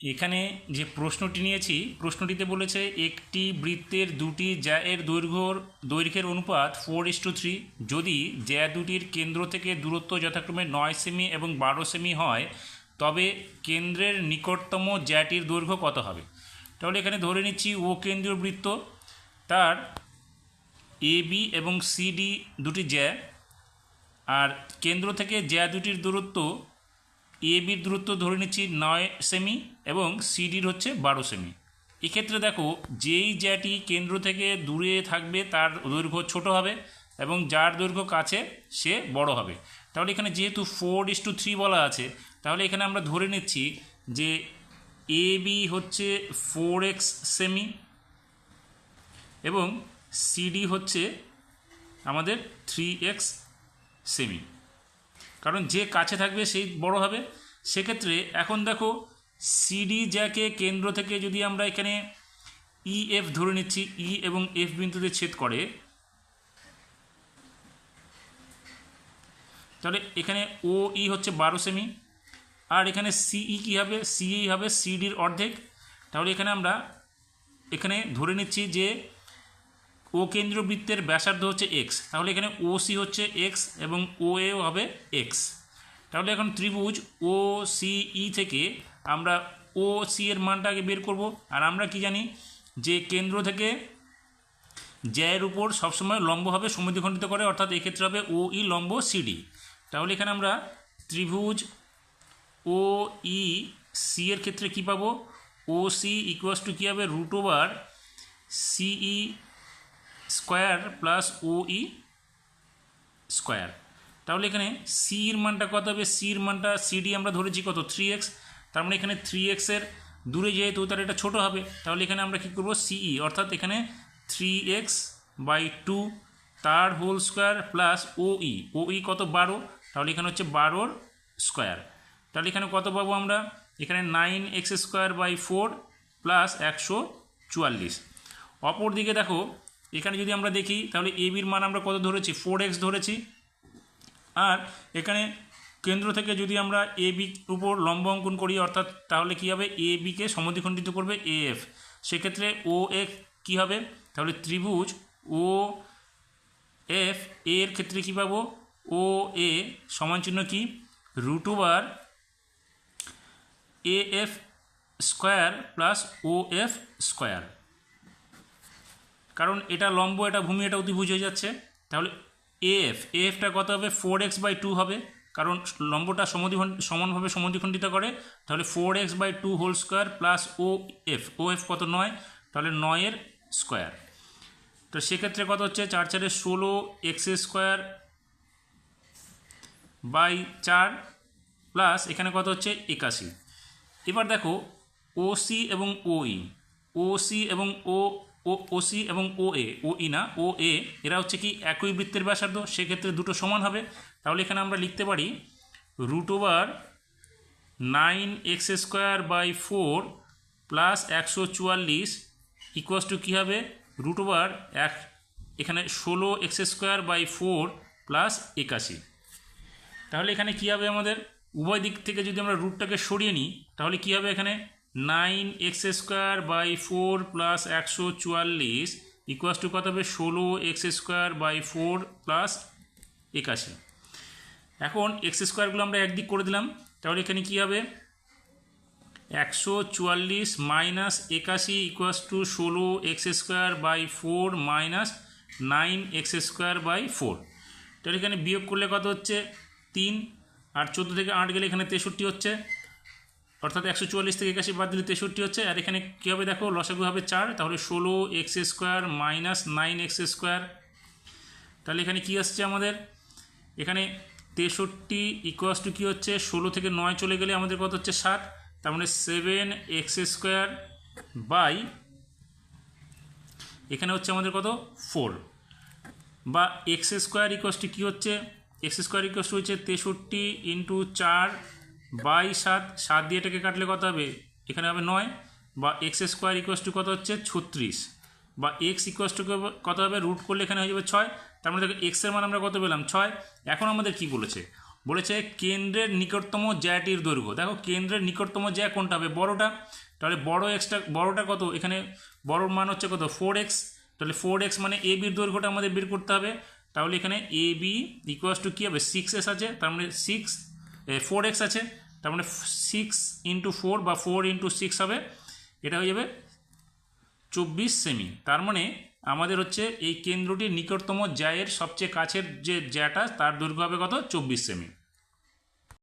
এখানে যে প্রশ্নটি নিয়েছি, প্রশ্নটিতে বলেছে, একটি বৃত্তের দুটি জ্যায়ের দৈর্ঘ্যর দৈর্ঘ্যের অনুপাত ফোর ইস টু থ্রি যদি জ্যা দুটির কেন্দ্র থেকে দূরত্ব যথাক্রমে নয় সেমি এবং বারো সেমি হয়, তবে কেন্দ্রের নিকটতম জ্যাটির দৈর্ঘ্য কত হবে? তাহলে এখানে ধরে নিচ্ছি, ও কেন্দ্রীয় বৃত্ত, তার এ বি এবং সিডি দুটি জ্যা, আর কেন্দ্র থেকে জ্যা দুটির দূরত্ব এ বির দূরত্ব ধরে নিচ্ছি নয় সেমি এবং সিডির হচ্ছে বারো সেমি এক্ষেত্রে দেখো, যেই জ্যাটি কেন্দ্র থেকে দূরে থাকবে, তার দৈর্ঘ্য ছোট হবে এবং যার দৈর্ঘ্য কাছে, সে বড় হবে। তাহলে এখানে যেহেতু ফোর ইস টু থ্রি বলা আছে, তাহলে এখানে আমরা ধরে নিচ্ছি যে এ বি হচ্ছে ফোর এক্স সেমি এবং সিডি হচ্ছে আমাদের থ্রি এক্স সেমি কারণ যে কাছে থাকবে সেই বড় হবে। সেক্ষেত্রে এখন দেখো সিডি জ্যাকে কেন্দ্র থেকে যদি আমরা এখানে ই এফ ধরে নিচ্ছি ই এবং এফ বিন্দুতে ছেদ করে, তাহলে এখানে ও ই হচ্ছে বারো সেমি, আর এখানে সিই কী হবে? সিই হবে সিডির অর্ধেক। তাহলে এখানে আমরা এখানে ধরে নিচ্ছি যে ও কেন্দ্রীয় বৃত্তের ব্যাসার্ধ হচ্ছে এক্স তাহলে এখানে ও সি হচ্ছে এক্স এবং ও এও হবে এক্স তাহলে এখন ত্রিভুজ ও সি ই থেকে আমরা ও সি এর মানটাকে বের করব। আর আমরা কি জানি যে কেন্দ্র থেকে জ্যায়ের উপর সবসময় লম্ব লম্বভাবে সমদ্বিখণ্ডিত করে, অর্থাৎ এক্ষেত্রে হবে ও ই লম্ব সিডি তাহলে এখানে আমরা ত্রিভুজ ও ই সি এর ক্ষেত্রে কী পাবো? ও সি ইকুয়াস টু কী হবে? Root over C E square plus O E square. তাহলে এখানে সির মানটা কত হবে? সির মানটা সিডি আমরা ধরেছি কত? থ্রি এক্স তার মানে এখানে থ্রি এক্সের দূরে যেহেতু তার এটা ছোটো হবে, তাহলে এখানে আমরা কী করব? সিই অর্থাৎ এখানে থ্রি এক্স বাই টু তার whole square plus O E O E কত? বারো। তাহলে এখানে হচ্ছে বারোর স্কোয়ার তাহলে এখানে কত পাবো আমরা? এখানে nine x square by four plus একশো চুয়াল্লিশ। অপর দিকে দেখো এখানে যদি আমরা দেখি, তাহলে এ বির মান আমরা কত ধরেছি? ফোর এক্স ধরেছি। আর এখানে কেন্দ্র থেকে যদি আমরা এ বি উপর লম্ব অঙ্কন করি, অর্থাৎ তাহলে কী হবে? এ বিকে সমদ্বিখণ্ডিত করবে এ এফ সেক্ষেত্রে ও এফ কী হবে? তাহলে ত্রিভুজ ও এফ এর ক্ষেত্রে কী পাবো? ও এ সমান চিহ্ন কি? Root over A F square plus O F square কারণ এটা লম্ব, এটা ভূমি, এটা অতিভুজ হয়ে যাচ্ছে। তাহলে এফ এফটা কত হবে? ফোর এক্স বাই টু হবে। কারণ লম্বটা সমদ্বিখণ্ড, সমানভাবে সমদ্বিখণ্ডিত করে। তাহলে four x by two whole square plus O F O F কত নয়? তাহলে নয়ের স্কোয়ার তো সেক্ষেত্রে কত হচ্ছে? চার চারে ষোলো এক্স স্কোয়ার বাই চার প্লাস এখানে কত হচ্ছে? একাশি। এবার দেখো ও সি এবং ও ই ও সি এবং ও ও, ওসি এবং ও এ ও ই না ও এ এরা হচ্ছে কি একই বৃত্তের ব্যাসার্ধ, সেক্ষেত্রে দুটো সমান হবে। তাহলে এখানে আমরা লিখতে পারি root over nine x square by four plus একশো চুয়াল্লিশ ইকুয়াস টু কী হবে? রুট ওভার এক, এখানে ষোলো x square by four plus একাশি। তাহলে এখানে কী হবে আমাদের? উভয় দিক থেকে যদি আমরা রুটটাকে সরিয়ে নিই, তাহলে কী হবে এখানে? Nine x square by four plus একশো চুয়াল্লিশ ইকুয়াস টু কত হবে? ষোলো x square by four plus একাশি। এখন এক্স স্কোয়ারগুলো আমরা একদিক করে দিলাম। তাহলে এখানে কী হবে? একশো চুয়াল্লিশ মাইনাস একাশি ইকুয়াস টু ষোলো x square by four minus nine x square by four. তাহলে এখানে বিয়োগ করলে কত হচ্ছে? তিন। আর চোদ্দ থেকে আট গেলে এখানে তেষট্টি হচ্ছে। অর্থাৎ একশো চুয়াল্লিশ থেকে একাশি বাদ দিলে তেষট্টি হচ্ছে। আর এখানে কী হবে দেখো? লসাগু হবে চার, তাহলে ষোলো x square minus nine x square. তাহলে এখানে কী আসছে আমাদের? এখানে তেষট্টি ইকুয়াস টু কী হচ্ছে? ষোলো থেকে নয় চলে গেলে আমাদের কত হচ্ছে? ষাট তার মানে সেভেন এক্স স্কোয়ার বাই এখানে হচ্ছে আমাদের কত? ফোর। বা এক্স স্কোয়ার ইকুয়াস টু কী হচ্ছে? এক্স স্কোয়ার ইকুয়াস হচ্ছে তেষট্টি ইন্টু চার বাই সাত সাত দিয়ে এটাকে কাটলে কত হবে? এখানে হবে নয়। বা এক্স স্কোয়ার ইকোয়াস টু কত হচ্ছে? ছত্রিশ। বা এক্স ইকুয়াস টু কত হবে? রুট করলে এখানে হয়ে যাবে ছয়। তার মানে দেখো এক্সের মান আমরা কত পেলাম? ছয়। এখন আমাদের কি বলেছে? বলেছে কেন্দ্রের নিকটতম জ্যাটির দৈর্ঘ্য। দেখো কেন্দ্রের নিকটতম জ্যা কোনটা হবে? বড়টা। তাহলে বড় এক্সটা বড়টা কত? এখানে বড়র মান হচ্ছে কত? ফোর এক্স তাহলে ফোর এক্স মানে এ বির দৈর্ঘ্যটা আমাদের বের করতে হবে। তাহলে এখানে এ বি ইকুয়াস টু কী হবে? সিক্স এস আছে। তার মানে সিক্স ফোর এক্স আছে, তার মানে সিক্স ইন্টু ফোর বা ফোর ইন্টু সিক্স হবে, এটা হয়ে যাবে চব্বিশ সেমি তার মানে আমাদের হচ্ছে এই কেন্দ্রটির নিকটতম জ্যায়ের সবচেয়ে কাছের যে জ্যাটা তার দৈর্ঘ্য হবে কত? চব্বিশ সেমি